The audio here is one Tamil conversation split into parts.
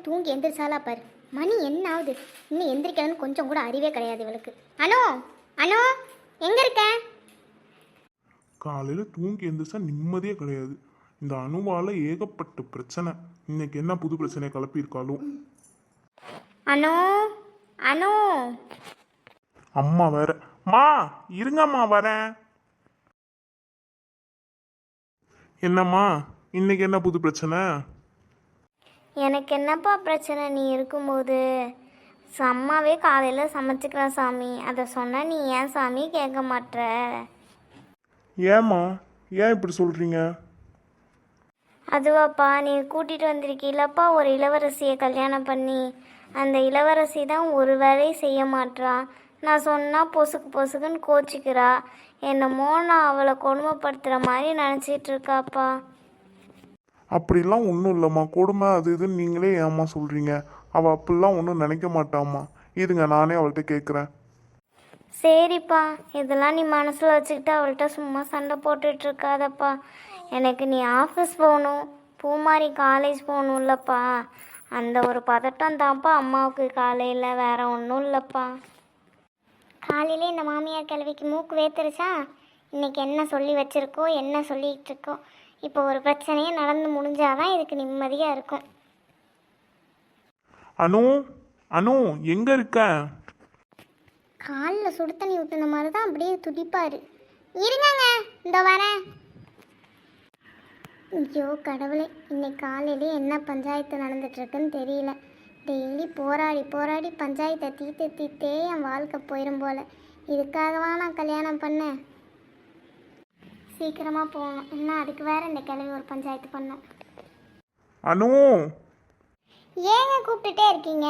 தூங்கி எந்திரிச்சாலா பாரு. மணி என்ன ஆகுது? இன்னும் எந்திரிக்கலன்னு கொஞ்சம் கூட அறிவே கிடையாது இவளுக்கு. அனோ அனோ எங்கே இருக்க? காலையில் தூங்கி எந்திரிச்சா நிம்மதியே கிடையாது. இந்த அணுவால் ஏகப்பட்ட பிரச்சனை. இன்னைக்கு என்ன புது பிரச்சனையை கிளப்பியிருக்காளோ? அனோ அனோ. அம்மா வேற. மா இருங்கம்மா வரேன். என்னம்மா இன்னைக்கு என்ன புது பிரச்சனை? எனக்கு என்னப்பா பிரச்சனை நீ இருக்கும்போது? ச- அம்மாவே காலையில் சமைச்சிக்கிறேன் சாமி. அதை சொன்னால் நீ ஏன் சாமி கேட்க மாட்ற? ஏம்மா? ஏன் இப்படி சொல்றீங்க? அதுவாப்பா நீ கூட்டிகிட்டு வந்திருக்கீல்லப்பா ஒரு இளவரசியை கல்யாணம் பண்ணி. அந்த இளவரசி தான் ஒரு வேலையும் செய்ய மாட்றா. நான் சொன்னால் பொசுக்கு பொசுக்குன்னு கோச்சிக்கிறா. என்னமோ நான் அவளை கொடுமைப்படுத்துகிற மாதிரி நினச்சிட்டு இருக்காப்பா. அப்படிலாம் ஒன்றும் இல்லைம்மா. கொடுமை அது இதுன்னு நீங்களே ஏம்மா சொல்கிறீங்க அவள் அப்படிலாம் ஒன்றும் நினைக்க மாட்டாம்மா. இதுங்க நானே அவள்கிட்ட கேட்குறேன் சரிப்பா. இதெல்லாம் நீ மனசில் வச்சுக்கிட்டு அவள்கிட்ட சும்மா சண்டை போட்டுட்டு இருக்காதப்பா. எனக்கு நீ ஆஃபீஸ் போகணும். பூமாரி காலேஜ் போகணும்லப்பா அந்த ஒரு பதட்டம் தான்ப்பா அம்மாவுக்கு காலையில். வேற ஒன்றும் இல்லைப்பா. காலையிலே இந்த மாமியார் கிழவிக்கு மூக்கு வேத்துருச்சா? இன்னைக்கு என்ன சொல்லி வச்சிருக்கோ என்ன சொல்லிட்டு இருக்கோ? இப்போ ஒரு பிரச்சனையே நடந்து முடிஞ்சாதான் இதுக்கு நிம்மதியாக இருக்கும். அனு அனு எங்கே இருக்க? காலில் சுடு தண்ணி ஊற்றுன மாதிரி தான் அப்படியே துடிப்பாரு. இருங்கங்க இந்த வரேன். ஐயோ கடவுளே இன்னைக்கு காலையிலே என்ன பஞ்சாயத்து நடந்துட்டு இருக்குன்னு தெரியல. டெய்லி போராடி போராடி பஞ்சாயத்தை தீர்த்து தீர்த்தே என் வாழ்க்கை போயிடும் போல. இதுக்காகவா நான் கல்யாணம் பண்ணேன்? சீக்கிரமாக போகணும். இன்னும் அதுக்கு வேற இந்த கிழவி ஒரு பஞ்சாயத்து பண்ணோம். அனு! ஏங்க கூப்பிட்டுட்டே இருக்கீங்க?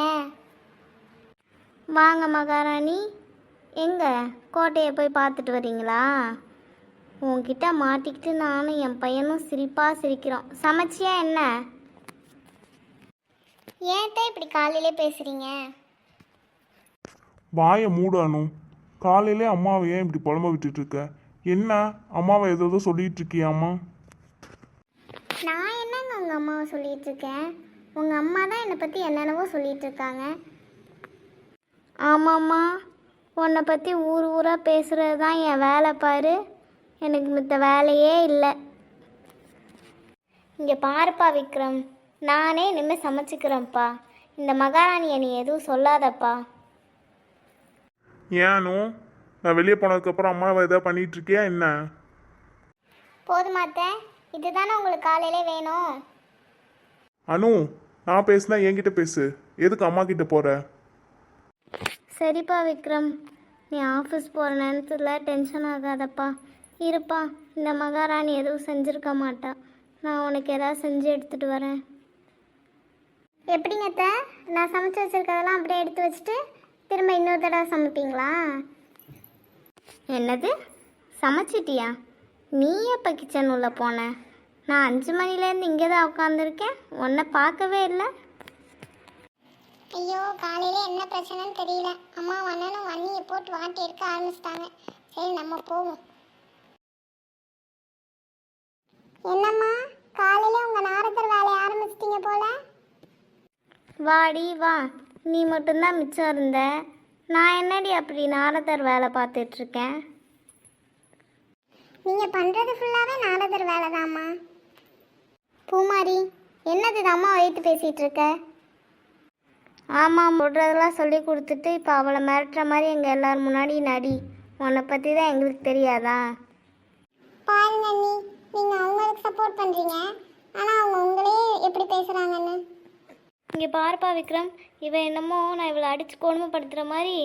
வாங்க மகாராணி. எங்க? கோட்டையை போய் பார்த்துட்டு வரீங்களா? உன்கிட்ட மாட்டிக்கிட்டு நானும் என் பையனும் சிரிப்பாக சிரிக்கிறோம். சமைச்சியா என்ன? ஏன்ட்ட இப்படி காலையிலே பேசுறீங்க? வாயை மூடு அனு. காலையிலே அம்மாவை ஏன் இப்படி புலம்ப விட்டுட்டு இருக்க? என்ன? அம்மாவை ஏதோ சொல்லிட்டு இருக்கியாம்மா நான் என்னங்க உங்கள் அம்மாவை சொல்லிட்டு இருக்கேன் உங்கள் அம்மா தான் என்னை பற்றி என்னென்னவோ சொல்லிட்டு இருக்காங்க ஆமாம்மா. உன்னை பற்றி ஊர் ஊராக பேசுகிறது தான் என் வேலை பாரு. எனக்கு மித்த வேலையே இல்லை. இங்கே பாருப்பா விக்ரம். நானே இனிமேல் சமைச்சிக்கிறேன்ப்பா. இந்த மகாராணியை நீ எதுவும் சொல்லாதப்பா. ஏன்? அனு நான் வெளியே போனதுக்கப்புறம் அம்மாவை ஏதாவது பண்ணிட்டு இருக்கியா என்ன போதுமாத்த இதுதானே உங்களுக்கு காலையிலே வேணும். அனு நான் பேசுனா என்கிட்ட பேசு. எதுக்கு அம்மா கிட்ட போற? சரிப்பா விக்ரம். நீ ஆஃபீஸ் போகிற நேரத்தில் டென்ஷன் ஆகாதப்பா. இருப்பா. இந்த மகாராணி எதுவும் செஞ்சுருக்க மாட்டா. நான் உனக்கு ஏதாவது செஞ்சு எடுத்துகிட்டு வரேன். எப்படிங்க அத்தை? நான் சமைச்சு வச்சிருக்கதெல்லாம் அப்படியே எடுத்து வச்சுட்டு திரும்ப இன்னொரு தடவை சமைப்பீங்களா? என்னது? சமைச்சிட்டியா? நீ எப்போ கிச்சன் உள்ள போன? நான் அஞ்சு மணிலேருந்து இங்கே தான் உட்காந்துருக்கேன் உன்னை பார்க்கவே இல்லை. ஐயோ காலையில என்ன பிரச்சனைன்னு தெரியல. அம்மா அண்ணனும் அண்ணியை போட்டு வாட்டி இருக்க ஆரம்பிச்சிட்டாங்க. சரி நம்ம போவோம். என்னம்மா? காலையில உங்க நாரதர் வேலையை ஆரம்பிச்சிட்டீங்க போல? வாடி வா. நீ மட்டும்தான் மிச்சம் இருந்த. நான் என்னடி அப்படி நாரதர் வேலை பார்த்துட்டு இருக்கேன் நீங்க பண்றது ஃபுல்லாவே நாரதர் வேலைதாம்மா. பூமாரி என்னது இது அம்மா வைத்து பேசிகிட்டு இருக்க ஆமாம் சொல்கிறதெல்லாம் சொல்லி கொடுத்துட்டு இப்போ அவளை மிரட்டுற மாதிரி எங்கள் எல்லார் முன்னாடி நடி. உன்னை பற்றி தான் எங்களுக்கு தெரியாதா? பாருங்க அண்ணி நீங்க அவங்களுக்கு சப்போர்ட் பண்றீங்க. ஆனா அவங்க உங்களே எப்படி பேசுறாங்கன்னு? இங்கே பாருப்பா விக்ரம். இவன் என்னமோ நான் இவளை அடித்து கொடுமைப்படுத்துகிற மாதிரி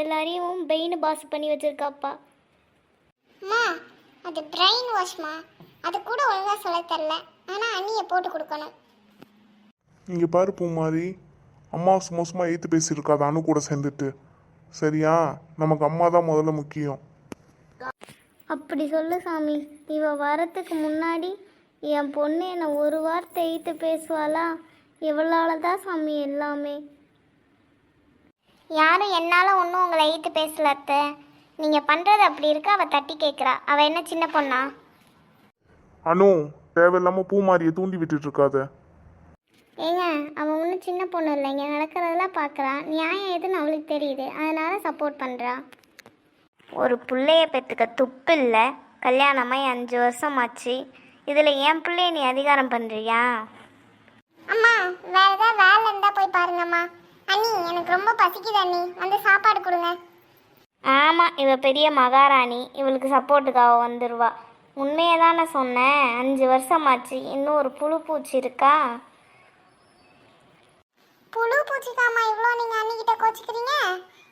எல்லாரையும் பெயின் பாஸ் பண்ணி வச்சிருக்காப்பா. அம்மா அது பிரெயின் வாஷ்மா அது கூட ஒழுங்கா சொல்ல தெரில ஆனா அண்ணியை போட்டு கொடுக்கணும். இங்கே பாரு பூமாரி. அம்மா சும்மா சும்மா ஏற்று பேசியிருக்காது அனு கூட சேர்ந்துட்டு. சரியா? நமக்கு அம்மா தான் முதல்ல முக்கியம். அப்படி சொல்லு சாமி. இவ வரத்துக்கு முன்னாடி என் பொண்ணு என்னை ஒரு வார்த்தை எய்த்து பேசுவாளா? இவளால தான் சாமி எல்லாமே. யாரும் என்னால் ஒன்றும் உங்களை எய்த்து பேசல அத்தை. நீங்கள் பண்ணுறது அப்படி இருக்கு அவள் தட்டி கேட்குறா அவள் என்ன சின்ன பொண்ணா? அனு தேவையில்லாமல் பூமாரியை தூண்டி விட்டுட்டு இருக்காத. ஏங்க அவன் ஒன்றும் சின்ன பொண்ணு இல்லைங்க நடக்கிறதெல்லாம் பார்க்குறான் நியாயம் எதுன்னு அவளுக்கு தெரியுது. அதனால சப்போர்ட் பண்ணுறா ஒரு பிள்ளைய பெற்றுக்க துப்பு இல்லை. கல்யாணமாகி அஞ்சு வருஷம் ஆச்சு இதில் என் பிள்ளைய நீ அதிகாரம் பண்ணுறியா அம்மா வேற ஏதாவது வேலை இருந்தா போய் பாருங்கம்மா. அண்ணி எனக்கு ரொம்ப பசிக்குது அண்ணி. வந்து சாப்பாடு கொடுங்க. ஆமாம் இவ பெரிய மகாராணி. இவளுக்கு சப்போர்ட்டுக்காக வந்துடுவா உண்மையை தானே சொன்னேன். அஞ்சு வருஷமாச்சு. இன்னும் ஒரு புழு பூச்சி இருக்கா? புழு பூச்சிக்காமா இவ்வளோ நீங்க அண்ணி கிட்ட கோச்சிக்கிறீங்க?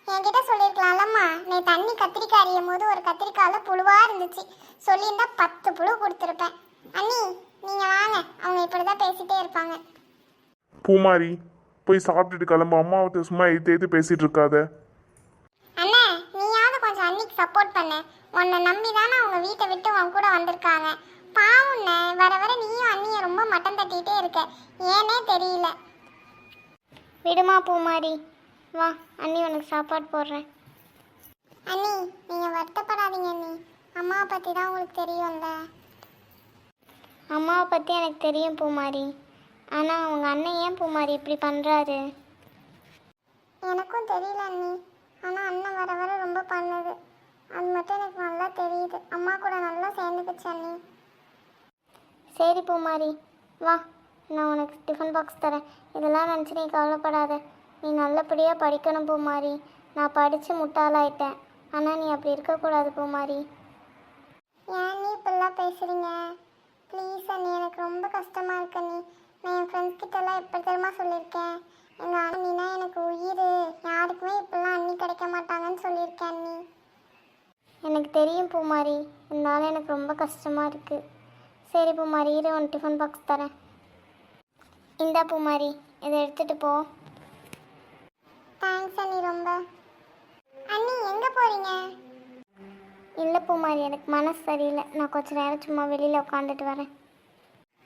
என்கிட்ட சொல்லியிருக்கலாம்லம்மா. நீ தண்ணி கத்திரிக்காய் அறியும் போது ஒரு கத்திரிக்காயில் புழுவா இருந்துச்சு. சொல்லியிருந்தா பத்து புழு கொடுத்துருப்பேன். அண்ணி நீங்க வாங்க அவங்க இப்படிதான் பேசிட்டே இருப்பாங்க பூமாரி போய் சாப்பிட்டுட்டு கிளம்பு. அம்மாவத்தை சும்மா எய்த்து எய்த்து பேசிட்டு இருக்காத. அண்ணே நீயாவது கொஞ்சம் அன்னிக்கு சப்போர்ட் பண்ணு. உன்னை நம்பி தானே அவங்க வீட்டை விட்டு உன் கூட வந்திருக்காங்க. பாவுண்ணே வர வர நீயும் அண்ணியை ரொம்ப மட்டம் தட்டிகிட்டே இருக்க. ஏனே தெரியல. விடுமா பூமாரி. வா அண்ணி உனக்கு சாப்பாடு போடுறேன். அண்ணி நீங்கள் வருத்தப்படாதீங்க அண்ணி. அம்மாவை பற்றி தான் உங்களுக்கு தெரியும்ல. அம்மாவை பற்றி எனக்கு தெரியும் பூமாரி. ஆனால் அவங்க அண்ணன் ஏன் பூமாரி இப்படி பண்ணுறாரு எனக்கும் தெரியல அண்ணி. ஆனால் அண்ணன் வர வர ரொம்ப பண்ணுது. அது மட்டும் எனக்கு நல்லா தெரியுது. அம்மா கூட நல்லா சேர்ந்துக்குச்சு அண்ணி. சரி பூமாரி வா. நான் உனக்கு டிஃபன் பாக்ஸ் தரேன். இதெல்லாம் நினச்சி நீ கவலைப்படாத. நீ நல்லபடியாக படிக்கணும் பூமாரி. நான் படித்து முட்டாளாயிட்டேன். ஆனால் நீ அப்படி இருக்கக்கூடாது பூமாரி. ஏன் நீ இப்படிலாம் பேசுகிறீங்க தெரியும் பூமாரி. இருந்தாலும் எனக்கு ரொம்ப கஷ்டமாக இருக்குது சரி பூமாரி இரு உன் டிஃபன் பாக்ஸ் தரேன். இந்தா பூமாரி இதை எடுத்துகிட்டு போ. தேங்க்ஸ் அண்ணி ரொம்ப. அண்ணி எங்கே போகிறீங்க இல்லை பூமாரி எனக்கு மனசு சரியில்லை. நான் கொஞ்ச நேரம் சும்மா வெளியில் உட்காந்துட்டு வரேன்.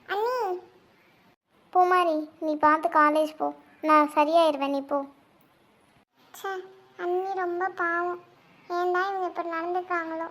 அண்ணி! பூமாரி நீ பார்த்து காலேஜ் போ. நான் சரியாயிருவேன் நீ போ. அண்ணி ரொம்ப பாவம். ஏன் தான் இவங்க இப்படி நடந்துக்காங்களோ